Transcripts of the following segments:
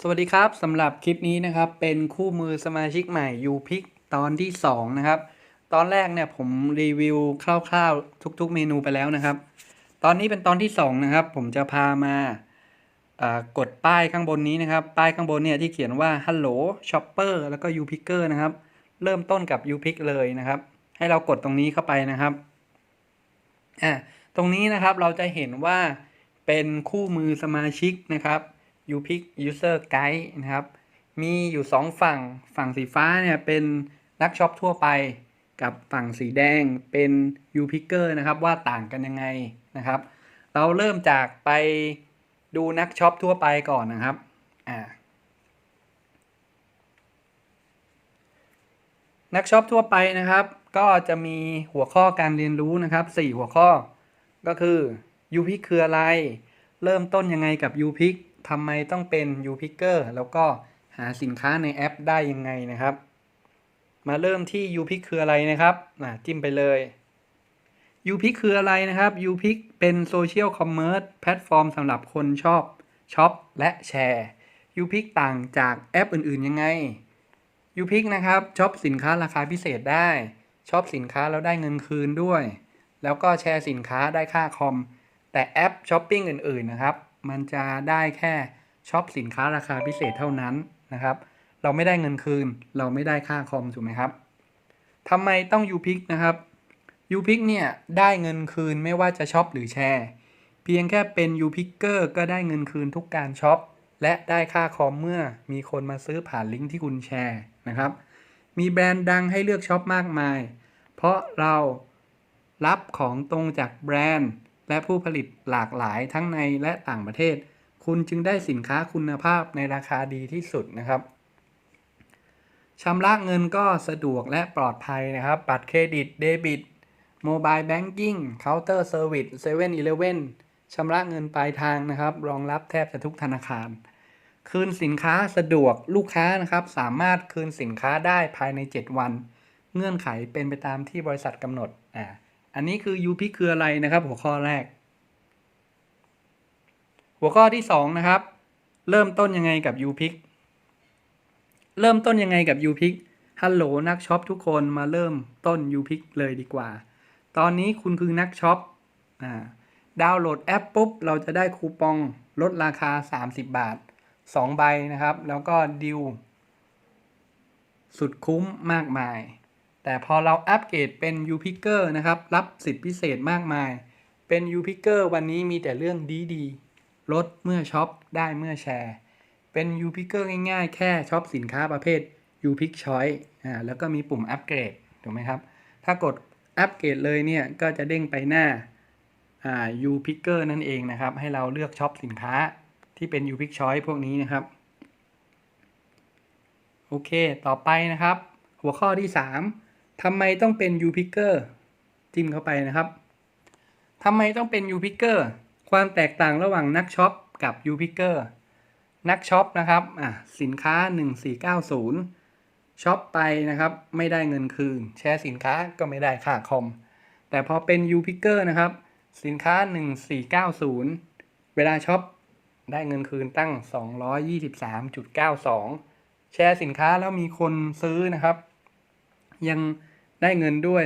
สวัสดีครับสำหรับคลิปนี้นะครับเป็นคู่มือสมาชิกใหม่ u p i c ตอนที่ 2 นะครับ ตอนแรกเนี่ยผมรีวิวคร่าวๆทุกๆเมนูไปแล้วนะครับ ตอนนี้เป็นตอนที่ 2 นะครับ ผมจะพามาากดป้ายข้างบนนี้นะครับ ป้ายข้างบนเนี่ยที่เขียนว่า Hello Shopper แล้วก็ u p i c k e r นะครับ เริ่มต้นกับ u p i c เลยนะครับ ให้เรากดตรงนี้เข้าไปนะครับอ่าตรงนี้นะครับเราจะเห็นว่าเป็นคู่มือสมาชิกนะครับ u p i c User Guide นะครับ มีอยู่ 2 ฝั่งฝั่งสีฟ้าเนี่ยเป็นนักช็อปทั่วไปกับฝั่งสีแดงเป็น u p i c k e r นะครับว่าต่างกันยังไงนะครับ เราเริ่มจากไปดูนักช็อปทั่วไปก่อนนะครับอ่านักช็อปทั่วไปนะครับ ก็จะมีหัวข้อการเรียนรู้นะครับ 4 หัวข้อก็คือ u p i c คืออะไร เริ่มต้นยังไงกับ u p i c ทำไมต้องเป็น u p i c k e r แล้วก็หาสินค้าในแอปได้ยังไงนะครับ มาเริ่มที่ u p i c คืออะไรนะครับอะจิ้มไปเลย u p i c คืออะไรนะครับ u p i c เป็นโซเชียลคอมเมอร์สแพลตฟอร์มสำหรับคนชอบช็อปและแชร์ u p i c ต่างจากแอปอื่นๆยังไง u p i c นะครับช็อปสินค้าราคาพิเศษได้ช็อปสินค้าแล้วได้เงินคืนด้วย แล้วก็แชร์สินค้าได้ค่าคอม แต่แอปช้อปปิ้งอื่นๆนะครับ มันจะได้แค่ช็อปสินค้าราคาพิเศษเท่านั้นนะครับ เราไม่ได้เงินคืน เราไม่ได้ค่าคอมถูกไหมครับทำไมต้อง u p i c นะครับ u p i c เนี่ยได้เงินคืนไม่ว่าจะช็อปหรือแชร์ เพียงแค่เป็น u p i c k e r ก็ได้เงินคืนทุกการช็อปและได้ค่าคอมเมื่อมีคนมาซื้อผ่านลิงก์ที่คุณแชร์นะครับ มีแบรนด์ดังให้เลือกช็อปมากมาย เพราะเรารับของตรงจากแบรนด์ และผู้ผลิตหลากหลายทั้งในและต่างประเทศ คุณจึงได้สินค้าคุณภาพในราคาดีที่สุดนะครับชำระเงินก็สะดวกและปลอดภัยนะครับ บัตรเครดิตเดบิตโมบายแบงกิ้งเคาน์เตอร์เซอร์วิสเซเว่นอีเลฟเว่นชำระเงินปลายทางนะครับ รองรับแทบจะทุกธนาคาร คืนสินค้าสะดวกลูกค้านะครับ สามารถคืนสินค้าได้ภายใน 7 วัน เงื่อนไขเป็นไปตามที่บริษัทกำหนดอ่า อันนี้คือ u p คืออะไรนะครับ หัวข้อแรก หัวข้อที่ 2 นะครับ เริ่มต้นยังไงกับ u p เริ่มต้นยังไงกับ u p ฮัลโหลนักช็อปทุกคนมาเริ่มต้น u p เลยดีกว่า ตอนนี้คุณคือนักช็อปอ่าดาวน์โหลดแอปปุ๊บ เราจะได้คูปองลดราคา 30 บาท 2 ใบนะครับ แล้วก็ดิวสุดคุ้มมากมาย แต่พอเราอัปเกรดเป็น u p i c k e r นะครับ รับสิทธิพิเศษมากมาย เป็น u p i c k e r วันนี้มีแต่เรื่องดีๆลดเมื่อช็อปได้เมื่อแชร์ เป็น u p i c k e r ง่ายๆ แค่ช็อปสินค้าประเภท u p i c Choice อ่าแล้วก็มีปุ่มอัปเกรดถูกไหมครับ ถ้ากดอัปเกรดเลยเนี่ย ก็จะเด้งไปหน้าอ่า u p i c k e r นั่นเองนะครับ ให้เราเลือกช็อปสินค้าที่เป็น u p i c Choice พวกนี้นะครับโอเค ต่อไปนะครับ หัวข้อที่ 3 ทำไมต้องเป็น u p i c k e r จิ้มเข้าไปนะครับทำไมต้องเป็น u p i c k e r ความแตกต่างระหว่างนักช็อปกับ u p i c k e r นักช็อปนะครับอะสินค้า 1490ช็อปไปนะครับ ไม่ได้เงินคืน แชร์สินค้าก็ไม่ได้ค่าคอม แต่พอเป็น u p i c k e r นะครับ สินค้า 1490 เวลาช็อปได้เงินคืนตั้ง 223.92 แชร์สินค้าแล้วมีคนซื้อนะครับ ยังได้เงินด้วย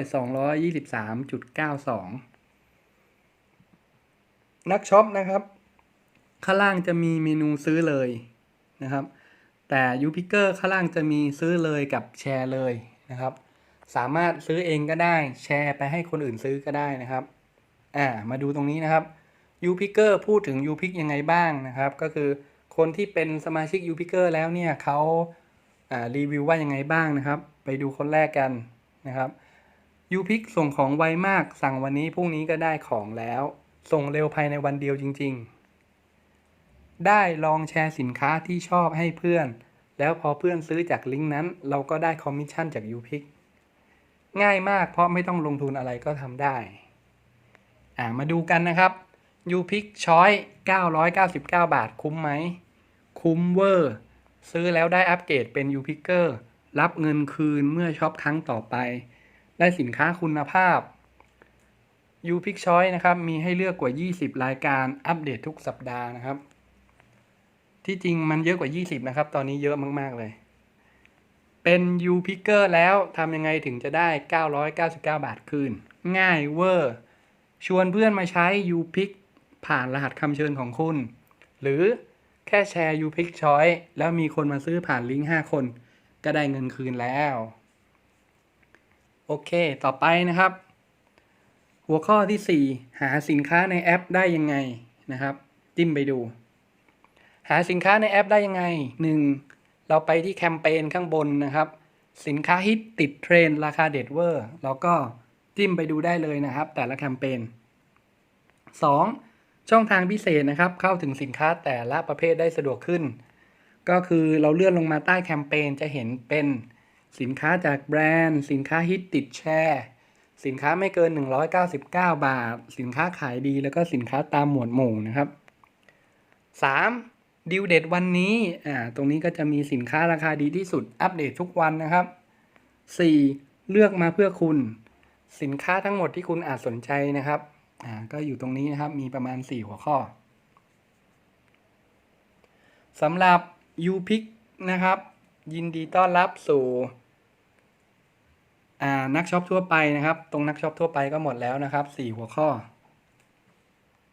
223.92 นักช็อปนะครับ ข้างล่างจะมีเมนูซื้อเลยนะครับ แต่ u p i c k e r ข้างล่างจะมีซื้อเลยกับแชร์เลยนะครับ สามารถซื้อเองก็ได้ แชร์ไปให้คนอื่นซื้อก็ได้นะครับ อ่า มาดูตรงนี้นะครับ u p i c k e r พูดถึง u p i c ยังไงบ้างนะครับ ก็คือคนที่เป็นสมาชิก u p i c k e r แล้วเนี่ยเขาอ่ารีวิวว่ายังไงบ้างนะครับ ไปดูคนแรกกันนะครับ u p i c ส่งของไวมากสั่งวันนี้พรุ่งนี้ก็ได้ของแล้ว ส่งเร็วภายในวันเดียวจริง ๆ ได้ลองแชร์สินค้าที่ชอบให้เพื่อน แล้วพอเพื่อนซื้อจากลิงก์นั้น เราก็ได้คอมมิชชั่นจาก u p i c ง่ายมากเพราะไม่ต้องลงทุนอะไรก็ทำได้ อ่ามาดูกันนะครับ u p i c ช้อย999 บาทคุ้มไหม คุ้มเวอร์ ซื้อแล้วได้อัปเกรดเป็น u p i c k e r รับเงินคืนเมื่อช็อปครั้งต่อไป ได้สินค้าคุณภาพ u p i c Choice นะครับ มีให้เลือกกว่า 20 รายการอัปเดตทุกสัปดาห์นะครับ ที่จริงมันเยอะกว่า 20 นะครับ ตอนนี้เยอะมาก ๆ เลย เป็น U Picker แล้วทำยังไงถึงจะได้ 999 บาทคืน ง่ายเวอร์ ชวนเพื่อนมาใช้ U Pick ผ่านรหัสคำเชิญของคุณ หรือแค่แชร์ U Pick Choice แล้วมีคนมาซื้อผ่านลิงก์ 5 คน ก็ได้เงินคืนแล้ว โอเค ต่อไปนะครับ หัวข้อที่ 4 หาสินค้าในแอปได้ยังไงนะครับ จิ้มไปดู หาสินค้าในแอปได้ยังไง 1. เราไปที่แคมเปญข้างบนนะครับ สินค้าฮิตติดเทรนราคาเด็ดเวอร์เราก็จิ้มไปดูได้เลยนะครับ แต่ละแคมเปญ 2. ช่องทางพิเศษนะครับ เข้าถึงสินค้าแต่ละประเภทได้สะดวกขึ้น ก็คือเราเลื่อนลงมาใต้แคมเปญจะเห็นเป็นสินค้าจากแบรนด์ สินค้าฮิตติดแชร์สินค้าไม่เกิน 199 บาท สินค้าขายดีแล้วก็สินค้าตามหมวดหมู่นะครับ 3. ดิวเด็ดวันนี้อ่าตรงนี้ก็จะมีสินค้าราคาดีที่สุดอัปเดตทุกวันนะครับ 4. เลือกมาเพื่อคุณ สินค้าทั้งหมดที่คุณอาจสนใจนะครับอ่าก็อยู่ตรงนี้นะครับมีประมาณ 4 หัวข้อสำหรับ ยูพิกนะครับ ยินดีต้อนรับสู่อ่านักช็อปทั่วไปนะครับ ตรงนักช็อปทั่วไปก็หมดแล้วนะครับ 4 หัวข้อ